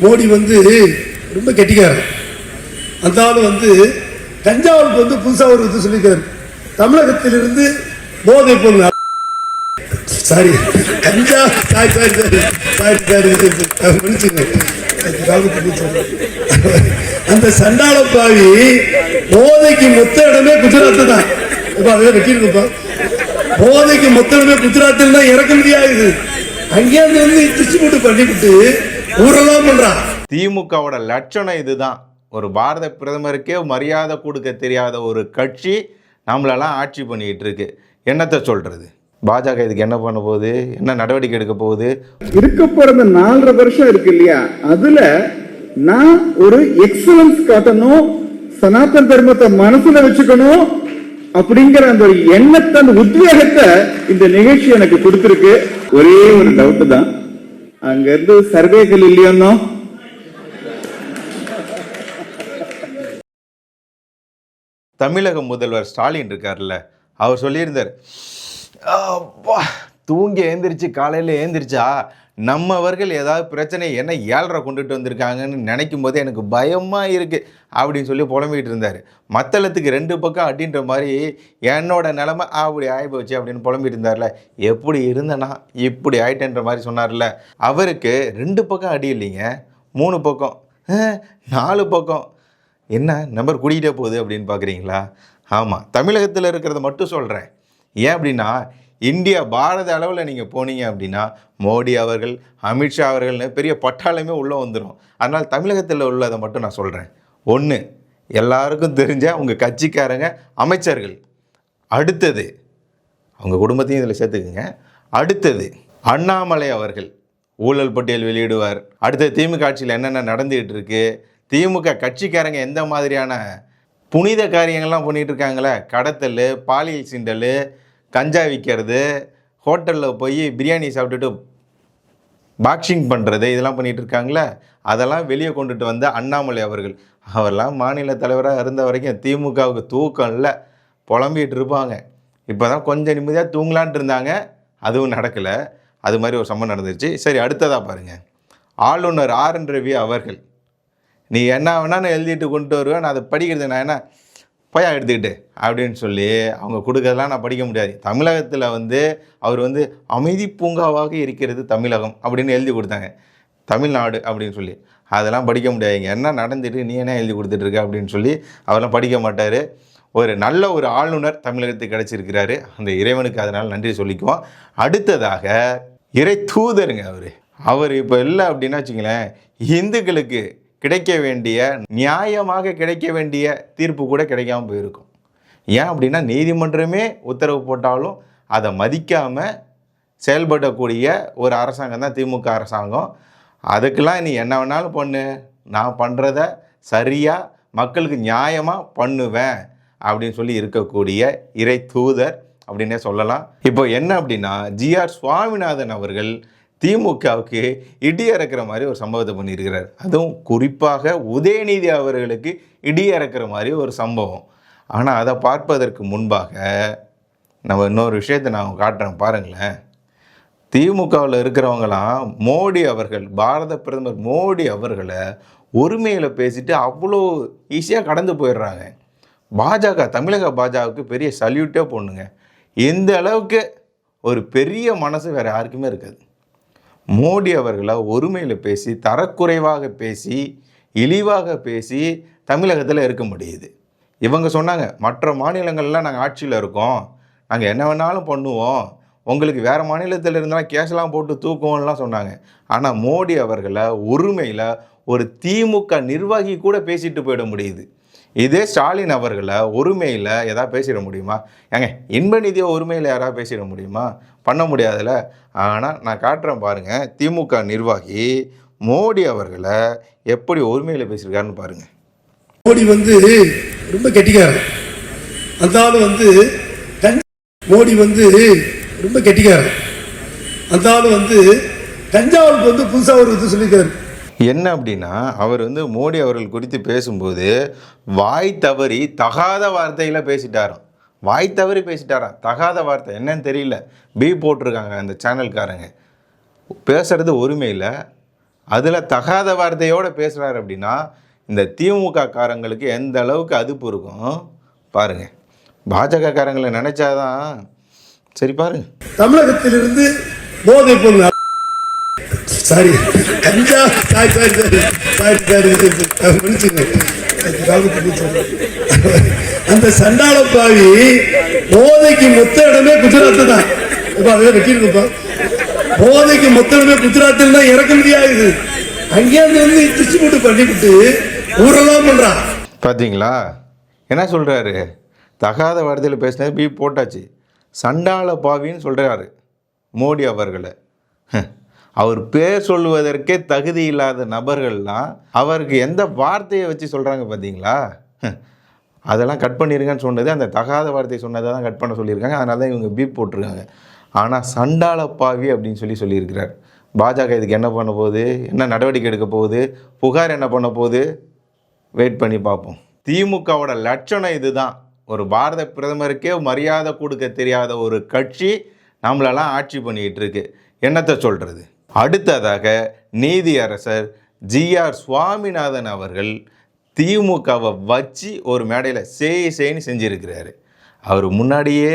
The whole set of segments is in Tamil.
மோடி வந்து ரொம்ப கெட்டிக்காரன் அந்த ஆள் வந்து தஞ்சாவூருக்கு வந்து புதுசாக ஒரு இது சொல்லியிருக்காரு. தமிழகத்திலிருந்து போதை பொருள் சாரி கஞ்சா sorry sorry sorry sorry sorry மன்னிச்சுங்க அந்த சண்டாள பாவி போதைக்கு மொத்த இடமே குஜராத் தான். இப்ப அதெல்லாம் வெட்டிருக்கப்பா போதைக்கு மொத்த இடமே குஜராத்தில் தான் இறக்க முடியாது அங்கேருந்து வந்து டிஸ்ட்ரிபியூட் பண்ணிவிட்டு ஊரெல்லாம் பண்றான் திமுகவோட லட்சணம் இதுதான். ஒரு பாரத பிரதமருக்கே மரியாதை கொடுக்க தெரியாத ஒரு கட்சி நம்மளெல்லாம் ஆட்சி பண்ணிக்கிட்டு இருக்கு. என்னத்தை சொல்றது? பாஜக இதுக்கு என்ன பண்ண போகுது? என்ன நடவடிக்கை எடுக்க போகுது? இருக்க போற அந்த நாலரை வருஷம் இருக்கு இல்லையா? அதுல நான் ஒரு எக்ஸலன்ஸ் காட்டணும் சனாதன தர்மத்தை மனசுல வச்சுக்கணும் அப்படிங்கிற அந்த ஒரு எண்ணத்தை அந்த உத்வேகத்தை இந்த நிகழ்ச்சி எனக்கு கொடுத்திருக்கு. ஒரே ஒரு டவுட் தான். அங்க இருந்து சர்வேகள் இல்லையோன்னோ? தமிழக முதல்வர் ஸ்டாலின் இருக்கார்ல அவர் சொல்லியிருந்தார் தூங்கி எழுந்திரிச்சு காலையில் எழுந்திரிச்சா நம்மவர்கள் ஏதாவது பிரச்சனை என்ன ஏழ்ரை கொண்டுட்டு வந்திருக்காங்கன்னு நினைக்கும் போது எனக்கு பயமாக இருக்குது அப்படின்னு சொல்லி புலம்பிக்கிட்டு இருந்தார். மத்தளத்துக்கு ரெண்டு பக்கம் அப்படின்ற மாதிரி என்னோட நிலமை அப்படி ஆகிப்போச்சு அப்படின்னு புலம்பிட்டு இருந்தார்ல. எப்படி இருந்தனா? இப்படி ஆயிட்டேன்ற மாதிரி சொன்னார்ல. அவருக்கு ரெண்டு பக்கம் அடி இல்லைங்க. மூணு பக்கம். நாலு பக்கம். என்ன நம்பர் கூடிக்கிட்டே போகுது அப்படின்னு பார்க்குறீங்களா ஆமாம் தமிழகத்தில் இருக்கிறத மட்டும் சொல்கிறேன் ஏன் அப்படின்னா இந்தியா பாரத அளவில் நீங்கள் போனீங்க அப்படின்னா மோடி அவர்கள் அமித்ஷா அவர்கள்னு பெரிய பட்டாளமே உள்ளே வந்துடும் அதனால் தமிழகத்தில் உள்ளதை மட்டும் நான் சொல்கிறேன் ஒன்று எல்லாருக்கும் தெரிஞ்ச உங்கள் கட்சிக்காரங்க அமைச்சர்கள். அடுத்தது அவங்க குடும்பத்தையும் இதில் சேர்த்துக்குங்க. அடுத்தது அண்ணாமலை அவர்கள் ஊழல் பட்டியல் வெளியிடுவார். அடுத்த திமுக ஆட்சியில் என்னென்ன நடந்துகிட்டு இருக்கு திமுக கட்சிக்காரங்க எந்த மாதிரியான புனித காரியங்கள்லாம் பண்ணிகிட்டு இருக்காங்களே? கடத்தல் பாலியல் சிண்டல் கஞ்சா விற்கிறது ஹோட்டலில் போய் பிரியாணி சாப்பிட்டுட்டு பாக்ஸிங் பண்ணுறது இதெல்லாம் பண்ணிகிட்டு இருக்காங்களே? அதெல்லாம் வெளியே கொண்டுட்டு வந்த அண்ணாமலை அவர்கள். அவர்லாம் மாநில தலைவராக இருந்த வரைக்கும் திமுகவுக்கு தூக்கம் இல்லை. புலம்பிகிட்டு இருப்பாங்க. இப்போ தான் கொஞ்சம் நிம்மதியாக தூங்கலான்ட்டு இருந்தாங்க. அதுவும் நடக்கலை. அது மாதிரி ஒரு சம்பவம் நடந்துருச்சு. சரி அடுத்ததாக பாருங்கள் ஆளுநர் ஆர் என் ரவி அவர்கள். நீ என்ன வேணாலும் எழுதிட்டு கொண்டு வருவேன். நான் அதை படிக்கிறது நான் என்ன? பையா எடுத்துக்கிட்டு அப்படின்னு சொல்லி அவங்க கொடுக்கறதெல்லாம் நான் படிக்க முடியாது. தமிழகத்தில் வந்து அவர் வந்து அமைதி பூங்காவாக இருக்கிறது தமிழகம் அப்படின்னு எழுதி கொடுத்தாங்க. தமிழ்நாடு அப்படின்னு சொல்லி. அதெல்லாம் படிக்க முடியாதுங்க என்ன நடந்துட்டு நீ என்ன எழுதி கொடுத்துட்ருக்க அப்படின்னு சொல்லி அவரெல்லாம் படிக்க மாட்டார். ஒரு நல்ல ஒரு ஆளுநர் தமிழகத்துக்கு கிடச்சிருக்கிறாரு. அந்த இறைவனுக்கு அதனால் நன்றி சொல்லிக்குவோம். அடுத்ததாக இறை தூதருங்க அவர். அவர் இப்போ இல்லை அப்படின்னா வச்சுங்களேன் இந்துக்களுக்கு கிடைக்க வேண்டிய நியாயமாக கிடைக்க வேண்டிய தீர்ப்பு கூட கிடைக்காம போயிருக்கும். ஏன் அப்படின்னா நீதிமன்றமே உத்தரவு போட்டாலும் அதை மதிக்காமல் செயல்படக்கூடிய ஒரு அரசாங்கம் தான் திமுக அரசாங்கம். அதுக்கெல்லாம் நீ என்ன வேணாலும் பண்ணு. நான் பண்ணுறத சரியாக மக்களுக்கு நியாயமாக பண்ணுவேன் அப்படின்னு சொல்லி இருக்கக்கூடிய இறை தூதர் அப்படின்னே சொல்லலாம். இப்போ என்ன அப்படின்னா ஜிஆர் சுவாமிநாதன் அவர்கள் திமுகவுக்கு இடி இறக்குற மாதிரி ஒரு சம்பவத்தை பண்ணியிருக்கிறார். அதுவும் குறிப்பாக உதயநிதி அவர்களுக்கு இடி இறக்குற மாதிரி ஒரு சம்பவம். ஆனால் அதை பார்ப்பதற்கு முன்பாக நம்ம இன்னொரு விஷயத்தை நான் காட்டுறேன். பாருங்களேன். திமுகவில் இருக்கிறவங்களாம் மோடி அவர்கள் பாரத பிரதமர் மோடி அவர்களை ஒருமையில் பேசிட்டு அவ்வளோ ஈஸியாக கடந்து போயிடுறாங்க. பாஜக தமிழக பாஜகவுக்கு பெரிய சல்யூட்டே போடணுங்க. எந்த அளவுக்கு ஒரு பெரிய மனசு வேறு யாருக்குமே இருக்காது. மோடி அவர்களை ஒருமையில் பேசி தரக்குறைவாக பேசி இழிவாக பேசி தமிழகத்தில் இருக்க முடியுது. இவங்க சொன்னாங்க மற்ற மாநிலங்கள்லாம் நாங்கள் ஆட்சியில் இருக்கோம். நாங்கள் என்ன வேணாலும் பண்ணுவோம். உங்களுக்கு வேறு மாநிலத்தில் இருந்தாலும் கேஸ்லாம் போட்டு தூக்குவோம்லாம் சொன்னாங்க. ஆனால் மோடி அவர்களை ஒருமையில் ஒரு திமுக நிர்வாகி கூட பேசிட்டு போயிட முடியுது. இதே ஸ்டாலின் அவர்களை ஒருமையில் எதாவது பேசிட முடியுமா? ஏங்க இன்ப நிதியை ஒருமையில் யாராவது பேசிட முடியுமா? பண்ண முடியாதுல்ல. ஆனால் நான் காட்டுறேன் பாருங்கள் திமுக நிர்வாகி மோடி அவர்களை எப்படி ஒருமையில் பேசியிருக்காருன்னு பாருங்கள் மோடி வந்து ரொம்ப கெட்டிக்காரன் அந்த ஆள் வந்து மோடி வந்து ரொம்ப கெட்டிக்காரன். அந்த ஆள் வந்து தஞ்சாவூருக்கு வந்து புதுசாக ஒரு இது சொல்லியிருக்காரு. என்ன அப்படின்னா அவர் வந்து மோடி அவர்கள் குறித்து பேசும்போது வாய் தவறி தகாத வார்த்தையில் பேசிட்டாராம். வாய் தவறி பேசிட்டாராம். தகாத வார்த்தை என்னன்னு தெரியல. பி போட்டிருக்காங்க அந்த சேனல்காரங்க. பேசுறது ஒருமையில் அதில் தகாத வார்த்தையோடு பேசுகிறார் அப்படின்னா இந்த திமுக காரங்களுக்கு எந்த அளவுக்கு அதுப்பு இருக்கும்? பாருங்க. பாஜக காரங்களை நினச்சாதான் சரி பாருங்க தமிழகத்திலிருந்து போதை பொருள் சாரி கஞ்சா sorry sorry sorry sorry sorry மன்னிச்சுங்க. அந்த சண்டாள பாவி போதைக்கு மொத்த இடமே குஜராத் தான் அதை வெட்டிருக்கப்பா போதைக்கு மொத்த இடமே குஜராத்தில் தான் இறக்க முடியாது அங்கேயிருந்து வந்து டிஸ்ட்ரிபியூட் பண்ணிவிட்டு ஊரெல்லாம் பண்றான் பார்த்தீங்களா என்ன சொல்கிறாரு தகாத வார்த்தையில் பேசினது பீ போட்டாச்சு சண்டாள பாவின்னு சொல்கிறாரு மோடி அவர்களை. அவர் பேர் சொல்லுவதற்கே தகுதி இல்லாத நபர்கள்லாம் அவருக்கு எந்த வார்த்தையை வச்சு சொல்கிறாங்க பார்த்தீங்களா அதெல்லாம் கட் பண்ணிருங்கன்னு சொன்னது அந்த தகாத வார்த்தையை சொன்னதை தான் கட் பண்ண சொல்லியிருக்காங்க. அதனால தான் இவங்க பீப் போட்டிருக்காங்க. ஆனால் சண்டாள பாவி அப்படின்னு சொல்லி சொல்லியிருக்கிறார். பாஜக இதுக்கு என்ன பண்ண போகுது? என்ன நடவடிக்கை எடுக்க போகுது? புகார் என்ன பண்ண போகுது? வெயிட் பண்ணி பார்ப்போம். திமுகவோட லட்சணம் இதுதான். ஒரு பாரத பிரதமருக்கே மரியாதை கொடுக்க தெரியாத ஒரு கட்சி நம்மளெல்லாம் ஆட்சி பண்ணிகிட்டு இருக்கு என்னத்தை சொல்கிறது அடுத்ததாக நீதியரசர் ஜிஆர் சுவாமிநாதன் அவர்கள் திமுகவை வச்சு ஒரு மேடையில் சேய் சேய்னு செஞ்சுருக்கிறாரு. அவர் முன்னாடியே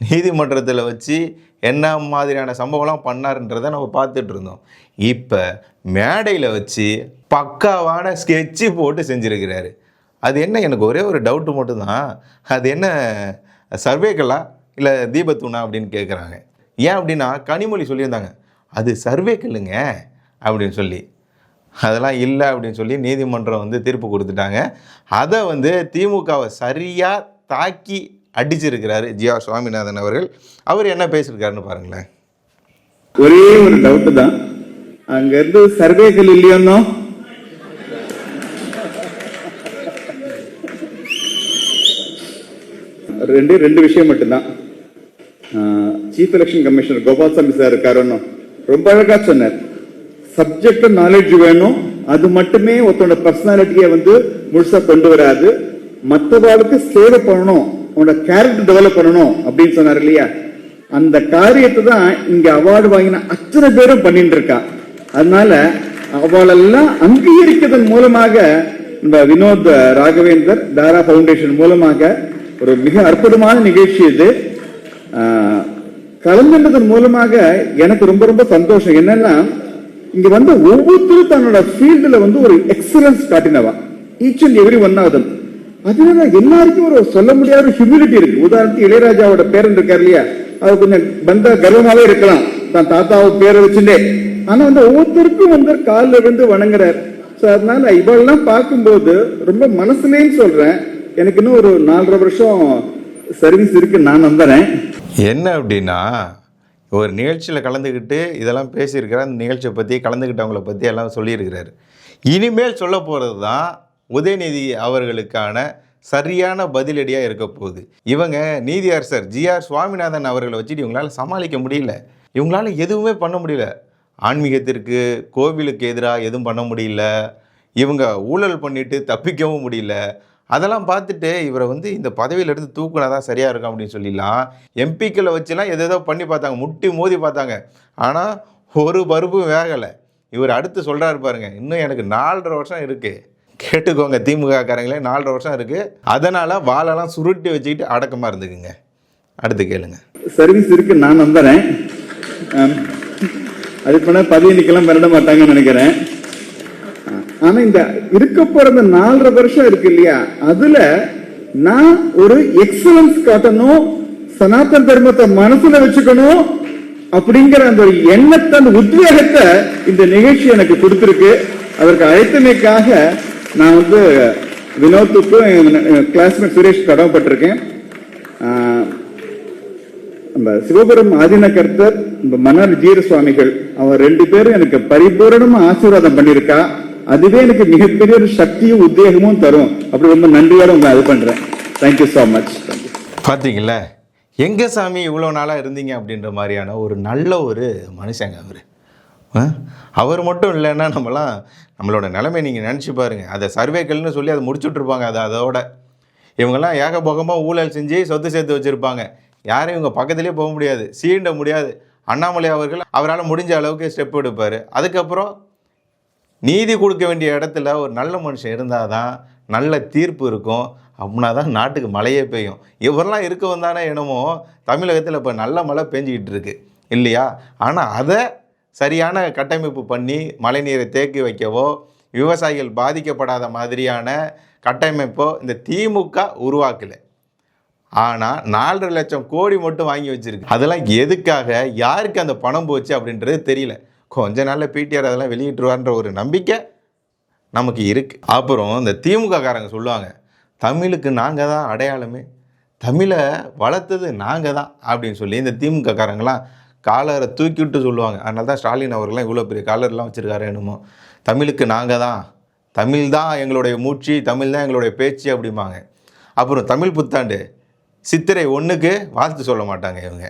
நீதிமன்றத்தில் வச்சு என்ன மாதிரியான சம்பவம்லாம் பண்ணாருன்றதை நம்ம பார்த்துட்டு இருந்தோம். இப்போ மேடையில் வச்சு பக்காவான ஸ்கெட்சு போட்டு செஞ்சுருக்கிறாரு. அது என்ன? எனக்கு ஒரே ஒரு டவுட்டு மட்டும்தான். அது என்ன சர்வேக்கலா இல்லை தீபத்தூணா? அப்படின்னு கேட்குறாங்க ஏன் அப்படின்னா கனிமொழி சொல்லியிருந்தாங்க. அது சர்வேக்கல்லுங்க அப்படின்னு சொல்லி. அதெல்லாம் இல்லை அப்படின்னு சொல்லி நீதிமன்றம் வந்து தீர்ப்பு கொடுத்துட்டாங்க. அதை வந்து திமுகவை சரியாக தாக்கி அடிச்சிருக்கிறாரு ஜியா சுவாமிநாதன் அவர்கள். அவர் என்ன பேசியிருக்காருன்னு பாருங்களேன். ஒரே ஒரு டவுட்டு தான். அங்கேருந்து சர்வேக்கல் சர்வேகள் இல்லையோன்னோ ரெண்டு ரெண்டு விஷயம் மட்டும்தான். Chief election commissioner Gopalsamy sir இருக்காருன்னு ரொம்ப அழகா சொன்னார். சப்ஜெக்ட் நாலேஜ் வேணும் அது மட்டுமே ஒருத்தனோட பர்சனாலிட்டியை வந்து முழுசா கொண்டு வராது. மற்றவாளுக்கு சேவை பண்ணணும் உன்னோட கேரக்டர் டெவலப் பண்ணணும் அப்படின்னு சொன்னார் இல்லையா? அந்த காரியத்தை தான் இங்க அவார்டு வாங்கின அத்தனை பேரும் பண்ணிட்டு இருக்கா. அதனால அவளெல்லாம் அங்கீகரிக்கிறதன் மூலமாக இந்த வினோத் ராகவேந்தர் தாரா ஃபவுண்டேஷன் மூலமாக ஒரு மிக அற்புதமான நிகழ்ச்சி இது. ஆஹ், கலந்துன்றதன் மூலமாக எனக்கு ரொம்ப ரொம்ப சந்தோஷம். என்னன்னா இங்க வந்து ஒவ்வொருத்தரும் தன்னோட ஃபீல்டுல வந்து ஒரு excellence காட்டினவா. Each and every one of them அதனால எல்லாருக்கும் ஒரு சொல்ல முடியாத ஹியூமிலிட்டி இருக்கு. உதாரணத்துக்கு இளையராஜாவோட பேரன் இருக்கார் இல்லையா? அது கொஞ்சம் பந்த கர்வமாவே இருக்கலாம். தான் தாத்தாவை பேரை வச்சுட்டே. ஆனா வந்து ஒவ்வொருத்தருக்கும் வந்து காலில் இருந்து வணங்குறாரு. ஸோ அதனால இவெல்லாம் பார்க்கும்போது ரொம்ப மனசுலேன்னு சொல்றேன். எனக்கு இன்னும் ஒரு நாலரை வருஷம் சர்வீஸ் இருக்கு நான் நம்புறேன். என்ன அப்படின்னா ஒரு நிகழ்ச்சியில் கலந்துக்கிட்டு இதெல்லாம் பேசியிருக்கிறார் அந்த நிகழ்ச்சியை பற்றி கலந்துக்கிட்டவங்கள பற்றி எல்லாம் சொல்லியிருக்கிறாரு. இனிமேல் சொல்ல போகிறது தான் உதயநிதி அவர்களுக்கான சரியான பதிலடியாக இருக்க போகுது. இவங்க நீதியரசர் ஜிஆர் சுவாமிநாதன் அவர்களை வச்சுட்டு இவங்களால் சமாளிக்க முடியல. இவங்களால எதுவுமே பண்ண முடியல. ஆன்மீகத்திற்கு கோவிலுக்கு எதிராக எதுவும் பண்ண முடியல. இவங்க ஊழல் பண்ணிட்டு தப்பிக்கவும் முடியல. அதெல்லாம் பார்த்துட்டு இவரை வந்து இந்த பதவியிலேருந்து தூக்குனா தான் சரியாக இருக்கும் அப்படின்னு சொல்லிடலாம். எம்பிக்களை வச்சுலாம் எதேதோ பண்ணி பார்த்தாங்க முட்டி மோதி பார்த்தாங்க. ஆனால் ஒரு பருப்பும் வேகலை. இவர் அடுத்து சொல்கிறாரு பாருங்க இன்னும் எனக்கு நாலரை வருஷம் இருக்குது கேட்டுக்கோங்க திமுக காரங்களே நாலரை வருஷம் இருக்குது அதனால் வாழெல்லாம் சுருட்டி வச்சுக்கிட்டு அடக்கமாக இருந்துக்குங்க. அடுத்து கேளுங்க. சர்வீஸ் இருக்கு நான் நம்புறேன் அது பண்ண பதவி நிக்கலாம் மிரட மாட்டாங்கன்னு நினைக்கிறேன். ஆனா இந்த இருக்க போற இந்த நாலரை வருஷம் இருக்கு இல்லையா? அதுல நான் ஒரு எக்ஸலன்ஸ் காட்டணும் சனாதன தர்மத்தை மனசுல வச்சுக்கணும் அப்படிங்கிற அந்த ஒரு எண்ணத்தை அந்த உத்வேகத்தை இந்த நிகழ்ச்சி எனக்கு கொடுத்துருக்கு. அதற்கு அழைத்தமைக்காக நான் வந்து வினோத்துக்கும் கிளாஸ்மேட் சுரேஷ் கடமைப்பட்டிருக்கேன். நம்ம சிவபுரம் ஆதின கர்த்தர் நம்ம மன்னர் ஜீர சுவாமிகள் அவர் ரெண்டு பேரும் எனக்கு பரிபூரணமா ஆசீர்வாதம் பண்ணியிருக்கா. அதுவே எனக்கு மிகப்பெரிய ஒரு சக்தியும் உத்வேகமும் தரும். அப்படி ரொம்ப நன்றியோட உங்களை அது பண்றேன். தேங்க்யூ ஸோ மச் பார்த்தீங்களா எங்கே சாமி இவ்வளோ நாளாக இருந்தீங்க அப்படின்ற மாதிரியான ஒரு நல்ல ஒரு மனுஷங்க அவர். அவர் மட்டும் இல்லைன்னா நம்மலாம் நம்மளோட நிலைமை நீங்கள் நினச்சி பாருங்க. அதை சர்வேக்கள்னு சொல்லி அதை முடிச்சுட்ருப்பாங்க அதை அதோட. இவங்கெல்லாம் ஏகபோகமாக ஊழல் செஞ்சு சொத்து சேர்த்து வச்சுருப்பாங்க. யாரும் இவங்க பக்கத்துலேயே போக முடியாது. சீண்ட முடியாது. அண்ணாமலை அவர்கள் அவரால் முடிஞ்ச அளவுக்கு ஸ்டெப் எடுப்பார். அதுக்கப்புறம் நீதி கொடுக்க வேண்டிய இடத்துல ஒரு நல்ல மனுஷன் இருந்தால் தான் நல்ல தீர்ப்பு இருக்கும். அப்படின்னா தான் நாட்டுக்கு மழையே பெய்யும். இவரெல்லாம் இருக்க வந்தானே என்னமோ தமிழகத்தில் இப்போ நல்ல மழை பெஞ்சிக்கிட்டு இருக்கு. இல்லையா? ஆனால் அதை சரியான கட்டமைப்பு பண்ணி மழைநீரை தேக்கி வைக்கவோ விவசாயிகள் பாதிக்கப்படாத மாதிரியான கட்டமைப்போ இந்த திமுக உருவாக்கலை. ஆனால் நாலரை லட்சம் கோடி மட்டும் வாங்கி வச்சிருக்கு. அதெல்லாம் எதுக்காக? யாருக்கு அந்த பணம் போச்சு அப்படின்றது தெரியல. கொஞ்ச நாளில் பிடிஆர் அதெல்லாம் வெளியிட்டுருவார்ன்ற ஒரு நம்பிக்கை நமக்கு இருக்குது அப்புறம் இந்த திமுக காரங்க சொல்லுவாங்க தமிழுக்கு நாங்கள் தான் அடையாளமே தமிழை வளர்த்தது நாங்கள் தான் அப்படின்னு சொல்லி இந்த திமுக காலரை தூக்கி விட்டு சொல்லுவாங்க. அதனால தான் ஸ்டாலின் அவர்கள்லாம் இவ்வளோ பெரிய காலர்லாம் வச்சுருக்காரு என்னமோ தமிழுக்கு நாங்கள் தான் தமிழ் தான் எங்களுடைய மூச்சு தமிழ் தான் எங்களுடைய பேச்சு அப்படிம்பாங்க. அப்புறம் தமிழ் புத்தாண்டு சித்திரை ஒன்றுக்கு வாழ்த்து சொல்ல மாட்டாங்க இவங்க.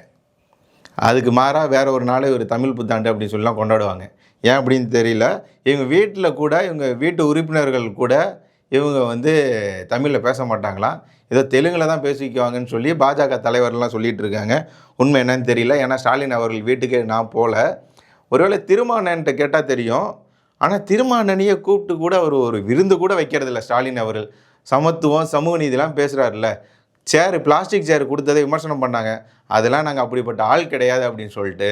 அதுக்கு மாறாக வேறு ஒரு நாள் ஒரு தமிழ் புத்தாண்டு அப்படின்னு சொல்லலாம் கொண்டாடுவாங்க. ஏன் அப்படின்னு தெரியல. இவங்க வீட்டில் கூட இவங்க வீட்டு உறுப்பினர்கள் கூட இவங்க வந்து தமிழில் பேச மாட்டாங்களாம். ஏதோ தெலுங்கில் தான் பேசிக்குவாங்கன்னு சொல்லி பாஜக தலைவர்லாம் சொல்லிகிட்டு இருக்காங்க. உண்மை என்னன்னு தெரியல. ஏன்னா ஸ்டாலின் அவர்கள் வீட்டுக்கே நான் போகல ஒருவேளை திருமானன்ட்ட கேட்டால் தெரியும். ஆனால் திருமானனையை கூப்பிட்டு கூட அவர் ஒரு விருந்து கூட வைக்கிறதில்ல ஸ்டாலின் அவர்கள். சமத்துவம் சமூக நீதிலாம் பேசுகிறாருல்ல சேரு பிளாஸ்டிக் சேர் கொடுத்ததை விமர்சனம் பண்ணாங்க. அதெல்லாம் நாங்கள் அப்படிப்பட்ட ஆள் கிடையாது அப்படின்னு சொல்லிட்டு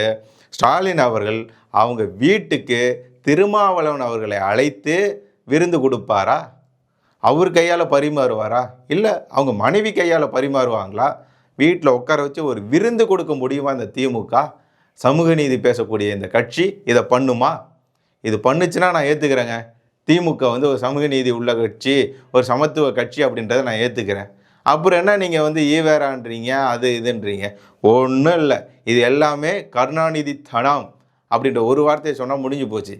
ஸ்டாலின் அவர்கள் அவங்க வீட்டுக்கு திருமாவளவன் அவர்களை அழைத்து விருந்து கொடுப்பாரா? அவர் கையால் பரிமாறுவாரா? இல்லை அவங்க மனைவி கையால் பரிமாறுவாங்களா? வீட்டில் உட்கார வச்சு ஒரு விருந்து கொடுக்க முடியுமா இந்த திமுக? சமூக நீதி பேசக்கூடிய இந்த கட்சி இதை பண்ணுமா? இது பண்ணுச்சுன்னா நான் ஏற்றுக்கிறேங்க திமுக வந்து ஒரு சமூக நீதி உள்ள கட்சி ஒரு சமத்துவ கட்சி அப்படின்றத நான் ஏற்றுக்கிறேன் அப்புறம் என்ன நீங்கள் வந்து ஈவேரான்றீங்க அது இதுன்றீங்க. ஒன்றும் இல்லை. இது எல்லாமே கருணாநிதி தனம் அப்படின்ற ஒரு வார்த்தையை சொன்னால் முடிஞ்சு போச்சு.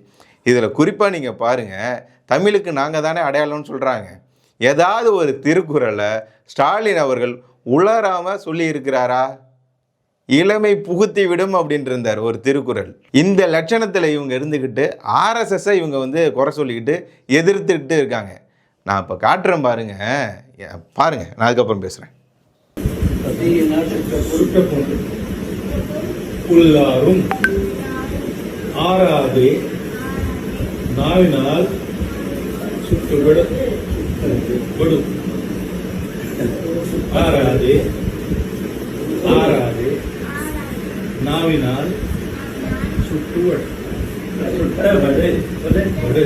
இதில் குறிப்பாக நீங்கள் பாருங்கள் தமிழுக்கு நாங்கள் தானே அடையாளம்னு சொல்கிறாங்க ஏதாவது ஒரு திருக்குறளை ஸ்டாலின் அவர்கள் உளராமல் சொல்லியிருக்கிறாரா இளமை புகுத்தி விடும் அப்படின்ட்டு இருந்தார் ஒரு திருக்குறள். இந்த லட்சணத்தில் இவங்க இருந்துக்கிட்டு ஆர்எஸ்எஸ்ஸை இவங்க வந்து குறை சொல்லிக்கிட்டு எதிர்த்துக்கிட்டு இருக்காங்க. நான் இப்போ காட்டுறேன் பாருங்க. பாருங்க நான் அதுக்கப்புறம் பேசுகிறேன் உள்ளாரும் ஆறாதே நாவினால் சுட்டுவிட விடும் ஆறாதே ஆறாதே நாவினால் சுட்டுவிட. விடு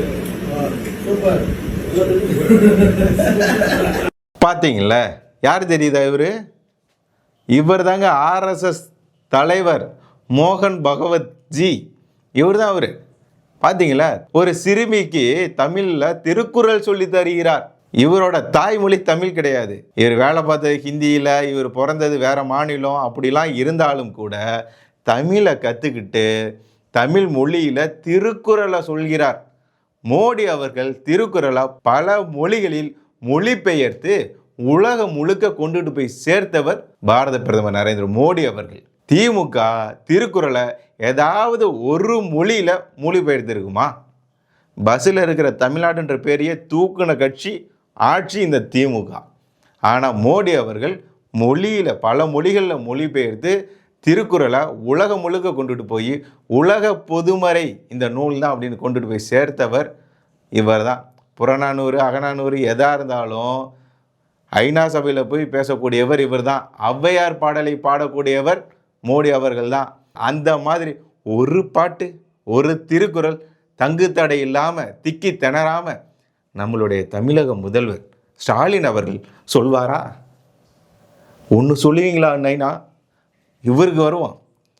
சூப்பர். பார்த்தீங்களா யார் தெரியுதா இவர்? இவர் தாங்க ஆர்எஸ்எஸ் தலைவர் மோகன் பகவத் ஜி இவர் தான் அவர். பார்த்தீங்களா ஒரு சிறுமிக்கு தமிழில் திருக்குறள் சொல்லி தருகிறார். இவரோட தாய்மொழி தமிழ் கிடையாது. இவர் வேலை பார்த்தது ஹிந்தியில் இவர் பிறந்தது வேறு மாநிலம் அப்படிலாம் இருந்தாலும் கூட தமிழை கற்றுக்கிட்டு தமிழ் மொழியில் திருக்குறளை சொல்கிறார். மோடி அவர்கள் திருக்குறளை பல மொழிகளில் மொழிபெயர்த்து உலகம் முழுக்க கொண்டுட்டு போய் சேர்த்தவர் பாரத பிரதமர் நரேந்திர மோடி அவர்கள். திமுக திருக்குறளை ஏதாவது ஒரு மொழியில் மொழிபெயர்த்திருக்குமா? பஸ்ஸில் இருக்கிற தமிழ்நாடுன்ற பேரையே தூக்குன கட்சி ஆட்சி இந்த திமுக. ஆனால் மோடி அவர்கள் மொழியில் பல மொழிகளில் மொழிபெயர்த்து திருக்குறளை உலகம் முழுக்க கொண்டுட்டு போய் உலக பொதுமறை இந்த நூல் தான் அப்படின்னு கொண்டுட்டு போய் சேர்த்தவர் இவர் தான் புறநானூறு அகநானூறு எதாக இருந்தாலும் ஐநா சபையில் போய் பேசக்கூடியவர் இவர் தான் ஔவையார் பாடலை பாடக்கூடியவர் மோடி அவர்கள் தான் அந்த மாதிரி ஒரு பாட்டு ஒரு திருக்குறள் தங்கு தடை இல்லாமல் திக்கி திணறாமல் நம்மளுடைய தமிழக முதல்வர் ஸ்டாலின் அவர்கள் சொல்வாரா? ஒன்று சொல்லுவீங்களா நைனா? இவருக்கு வருவோம்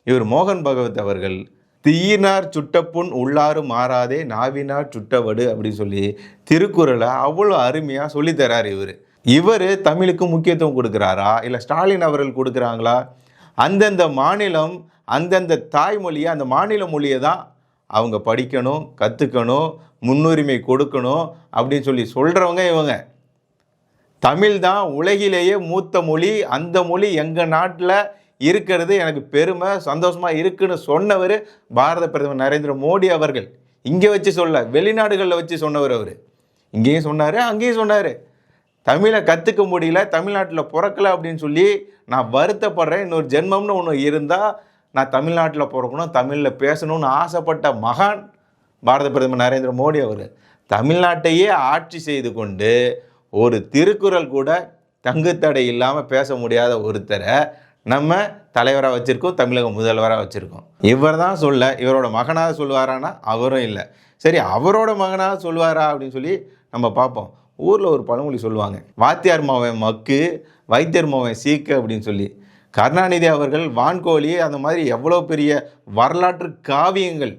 இவர் மோகன் பகவத் அவர்கள் தீயினார் சுட்டப்புண் உள்ளாறு மாறாதே நாவினார் சுட்டவடு அப்படின்னு சொல்லி திருக்குறளை அவ்வளோ அருமையாக சொல்லித்தரார் இவர். இவர் தமிழுக்கு முக்கியத்துவம் கொடுக்குறாரா? இல்லை ஸ்டாலின் அவர்கள் கொடுக்குறாங்களா? அந்தந்த மாநிலம் அந்தந்த தாய்மொழியை அந்த மாநில மொழியை தான் அவங்க படிக்கணும் கற்றுக்கணும் முன்னுரிமை கொடுக்கணும் அப்படின்னு சொல்லி சொல்கிறவங்க இவங்க. தமிழ் தான் உலகிலேயே மூத்த மொழி அந்த மொழி எங்கள் நாட்டில் இருக்கிறது எனக்கு பெருமை சந்தோஷமாக இருக்குன்னு சொன்னவர் பாரத பிரதமர் நரேந்திர மோடி அவர்கள். இங்கே வச்சு சொல்ல வெளிநாடுகளில் வச்சு சொன்னவர் அவர். இங்கேயும் சொன்னார் அங்கேயும் சொன்னார். தமிழை கற்றுக்க முடியல தமிழ்நாட்டில் பிறக்கல அப்படின்னு சொல்லி நான் வருத்தப்படுறேன். இன்னொரு ஜென்மம்னு ஒன்று இருந்தால் நான் தமிழ்நாட்டில் பிறக்கணும் தமிழில் பேசணும்னு ஆசைப்பட்ட மகான் பாரத பிரதமர் நரேந்திர மோடி அவர். தமிழ்நாட்டையே ஆட்சி செய்து கொண்டு ஒரு திருக்குறள் கூட தங்குத்தடை இல்லாமல் பேச முடியாத ஒருத்தரை நம்ம தலைவராக வச்சுருக்கோம் தமிழக முதல்வராக வச்சுருக்கோம். இவர் தான் சொல்ல இவரோட மகனாக சொல்லுவாரான்னா அவரும் இல்லை. சரி அவரோட மகனாக சொல்லுவாரா அப்படின்னு சொல்லி நம்ம பார்ப்போம். ஊரில் ஒரு பழமொழி சொல்லுவாங்க வாத்தியார் மாவன் மக்கு வைத்தியர் மாவன் சீக்கு அப்படின்னு சொல்லி. கருணாநிதி அவர்கள் வான்கோழி அந்த மாதிரி எவ்வளோ பெரிய வரலாற்று காவியங்கள்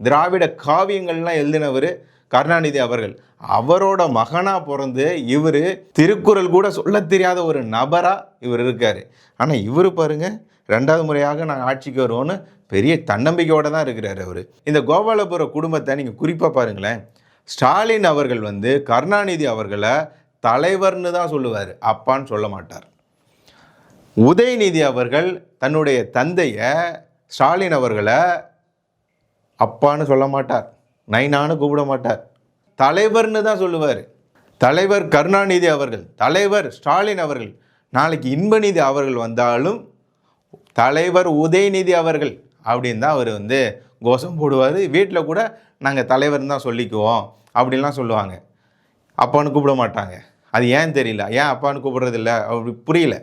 திராவிட காவியங்கள்லாம் எழுதினவர் கருணாநிதி அவர்கள் அவரோட மகனாக பிறந்து இவர் திருக்குறள் கூட சொல்லத் தெரியாத ஒரு நபராக இவர் இருக்கார். ஆனால் இவர் பாருங்க ரெண்டாவது முறையாக நாங்கள் ஆட்சிக்கு வருவோன்னு பெரிய தன்னம்பிக்கையோடு தான் இருக்கிறார் அவர். இந்த கோபாலபுர குடும்பத்தை நீங்கள் குறிப்பாக பாருங்களேன் ஸ்டாலின் அவர்கள் வந்து கருணாநிதி அவர்களை தலைவர்னு தான் சொல்லுவார் அப்பான்னு சொல்ல மாட்டார். உதயநிதி அவர்கள் தன்னுடைய தந்தையை ஸ்டாலின் அவர்களை அப்பான்னு சொல்ல மாட்டார். நைனான்னு கூப்பிட மாட்டார். தலைவர்னு தான் சொல்லுவார். தலைவர் கருணாநிதி அவர்கள் தலைவர் ஸ்டாலின் அவர்கள் நாளைக்கு இன்பநிதி அவர்கள் வந்தாலும் தலைவர் உதயநிதி அவர்கள் அப்படின்னு தான் அவர் வந்து கோஷம் போடுவார். வீட்டில் கூட நாங்கள் தலைவர்னு தான் சொல்லிக்குவோம். அப்படின்லாம் சொல்லுவாங்க. அப்பான்னு கூப்பிட மாட்டாங்க. அது ஏன் தெரியல? ஏன் அப்பான்னு கூப்பிட்றதில்ல அப்படி புரியல.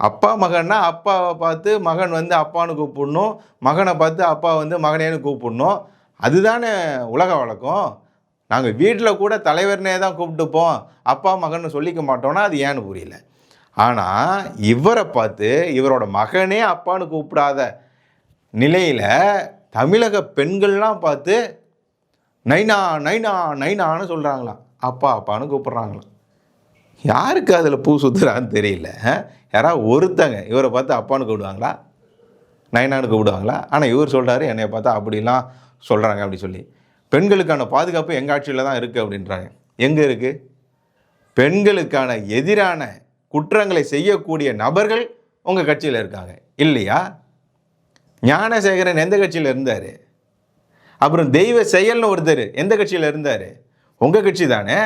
அப்பா மகன்னா அப்பாவை பார்த்து மகன் வந்து அப்பான்னு கூப்பிடணும். மகனை பார்த்து அப்பா வந்து மகனேன்னு கூப்பிடணும். அதுதானே உலக வழக்கம். நாங்கள் வீட்டில் கூட தலைவர்னே தான் கூப்பிட்டுப்போம். அப்பா மகன்னு சொல்லிக்க மாட்டோம்னா அது ஏன்னு புரியல. ஆனால் இவரை பார்த்து இவரோட மகனே அப்பான்னு கூப்பிடாத நிலையில் தமிழக பெண்கள்லாம் பார்த்து நைனா நைனா நைனான்னு சொல்கிறாங்களாம் அப்பா அப்பான்னு கூப்பிட்றாங்களாம். யாருக்கு அதில் பூ சுற்றுறான்னு தெரியல. யாராவது ஒருத்தங்க இவரை பார்த்து அப்பான்னு கூப்பிடுவாங்களா? நைனான்னு கூப்பிடுவாங்களா? ஆனால் இவர் சொல்கிறாரு என்னை பார்த்தா அப்படிலாம் சொல்கிறாங்க அப்படி சொல்லி. பெண்களுக்கான பாதுகாப்பு எங்கள் ஆட்சியில் தான் இருக்குது அப்படின்றாங்க. எங்கே இருக்குது பெண்களுக்கான எதிரான குற்றங்களை செய்யக்கூடிய நபர்கள் உங்கள் கட்சியில் இருக்காங்க. இல்லையா? ஞானசேகரன் எந்த கட்சியில் இருந்தார்? அப்புறம் தெய்வ செயல்னு ஒருத்தர் எந்த கட்சியில் இருந்தார்? உங்கள் கட்சி தானே?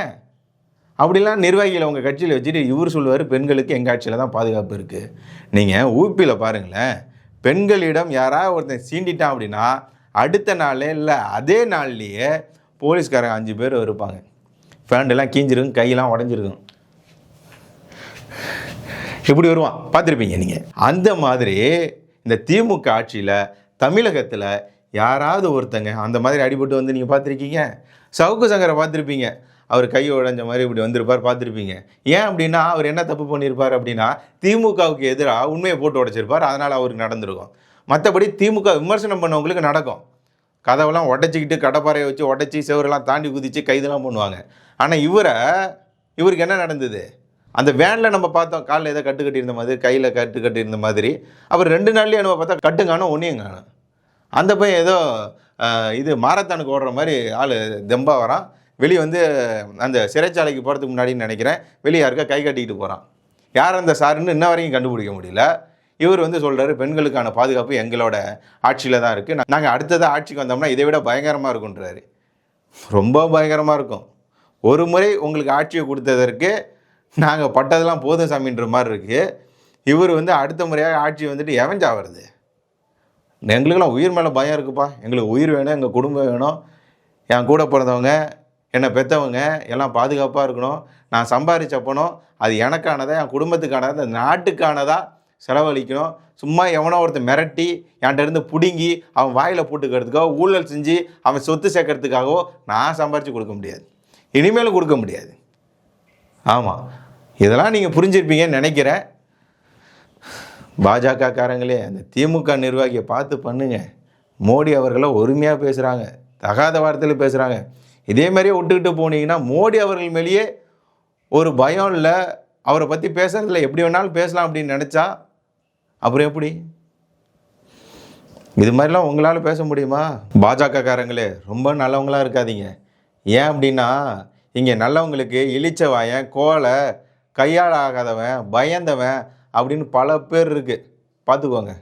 அப்படிலாம் நிர்வாகிகளை உங்கள் கட்சியில் வச்சுட்டு இவர் சொல்லுவார் பெண்களுக்கு எங்கள் ஆட்சியில் தான் பாதுகாப்பு இருக்குது நீங்கள் ஊப்பியில் பாருங்களேன். பெண்களிடம் யாராவது ஒருத்தன் சீண்டிட்டான் அப்படின்னா அடுத்த நாளே இல்லை அதே நாள்லேயே போலீஸ்காரங்க அஞ்சு பேர் இருப்பாங்க. ஃபேண்டெல்லாம் கீஞ்சிருக்கும் கையெல்லாம் உடஞ்சிருக்கும். இப்படி வருவான்? பார்த்துருப்பீங்க நீங்கள் அந்த மாதிரி இந்த திமுக ஆட்சியில் தமிழகத்தில் யாராவது ஒருத்தங்க அந்த மாதிரி அடிபட்டு வந்து நீங்கள் பார்த்துருக்கீங்க? சவுக்கு சங்கரை பார்த்துருப்பீங்க. அவர் கை உடைஞ்ச மாதிரி இப்படி வந்திருப்பார் பார்த்துருப்பீங்க. ஏன் அப்படின்னா அவர் என்ன தப்பு பண்ணியிருப்பார் அப்படின்னா திமுகவுக்கு எதிராக உண்மையை போட்டு உடைச்சிருப்பார். அதனால் அவருக்கு நடந்திருக்கும். மற்றபடி திமுக விமர்சனம் பண்ணவங்களுக்கு நடக்கும். கதவெல்லாம் உடச்சிக்கிட்டு கடப்பாறையை வச்சு உடச்சி செவரெல்லாம் தாண்டி குதித்து கைதெல்லாம் பண்ணுவாங்க ஆனால் இவரை இவருக்கு என்ன நடந்தது? அந்த வேனில் நம்ம பார்த்தோம் காலில் ஏதோ கட்டு கட்டியிருந்த மாதிரி கையில் கட்டு கட்டியிருந்த மாதிரி. அப்புறம் ரெண்டு நாள்லேயே நம்ம பார்த்தா கட்டுங்கானோ ஒன்றையும் காணும். அந்த பையன் ஏதோ இது மாரத்தானுக்கு ஓடுற மாதிரி ஆள் தெம்பாக வரான். வெளியே வந்து அந்த சிறைச்சாலைக்கு போகிறதுக்கு முன்னாடின்னு நினைக்கிறேன். வெளியே யாருக்கா கை கட்டிக்கிட்டு போகிறான் யார் அந்த சாருன்னு இன்ன வரைக்கும் கண்டுபிடிக்க முடியல. இவர் வந்து சொல்கிறாரு பெண்களுக்கான பாதுகாப்பு எங்களோட ஆட்சியில் தான் இருக்குது நாங்கள் அடுத்ததாக ஆட்சிக்கு வந்தோம்னா இதை விட பயங்கரமாக இருக்குன்றாரு ரொம்ப பயங்கரமாக இருக்கும். ஒரு முறை உங்களுக்கு ஆட்சியை கொடுத்ததற்கு நாங்கள் பட்டதெல்லாம் போதும் சாமின்ற மாதிரி இருக்குது இவர் வந்து அடுத்த முறையாக ஆட்சி வந்துட்டு எவஞ்சா வருது? எங்களுக்கெல்லாம் உயிர் மேலே பயம் இருக்குப்பா. எங்களுக்கு உயிர் வேணும் எங்கள் குடும்பம் வேணும். என் கூட பிறந்தவங்க என்னை பெற்றவங்க எல்லாம் பாதுகாப்பாக இருக்கணும். நான் சம்பாரிச்ச அது எனக்கானதா என் குடும்பத்துக்கானதா இந்த நாட்டுக்கானதா செலவழிக்கணும். சும்மா எவனோ ஒருத்தன் மிரட்டி என்கிட்ட இருந்து பிடுங்கி அவன் வாயில் போட்டுக்கிறதுக்கோ ஊழல் செஞ்சு அவன் சொத்து சேர்க்கறதுக்காகவோ நான் சம்பாரித்து கொடுக்க முடியாது. இனிமேலும் கொடுக்க முடியாது. ஆமாம் இதெல்லாம் நீங்கள் புரிஞ்சிருப்பீங்கன்னு நினைக்கிறேன். பாஜக காரங்களே அந்த திமுக நிர்வாகியை பார்த்து பண்ணுங்க. மோடி அவர்களை ஒருமையாக பேசுகிறாங்க தகாத வார்த்தையில் பேசுகிறாங்க இதே மாதிரியே விட்டுக்கிட்டு போனீங்கன்னா மோடி அவர்கள் மேலேயே ஒரு பயம் இல்லை. அவரை பற்றி பேசுறதுல எப்படி வேணாலும் பேசலாம் அப்படின்னு நினச்சா அப்புறம் எப்படி? இது மாதிரிலாம் உங்களால் பேச முடியுமா? பாஜக காரங்களே ரொம்ப நல்லவங்களா இருக்காதீங்க. ஏன் அப்படின்னா இங்கே நல்லவங்களுக்கு இழிச்சவாயன் கோலை கையாளாகாதவன் ஆகாதவன் பயந்தவன் அப்படின்னு பல பேர் இருக்குது பார்த்துக்கோங்க.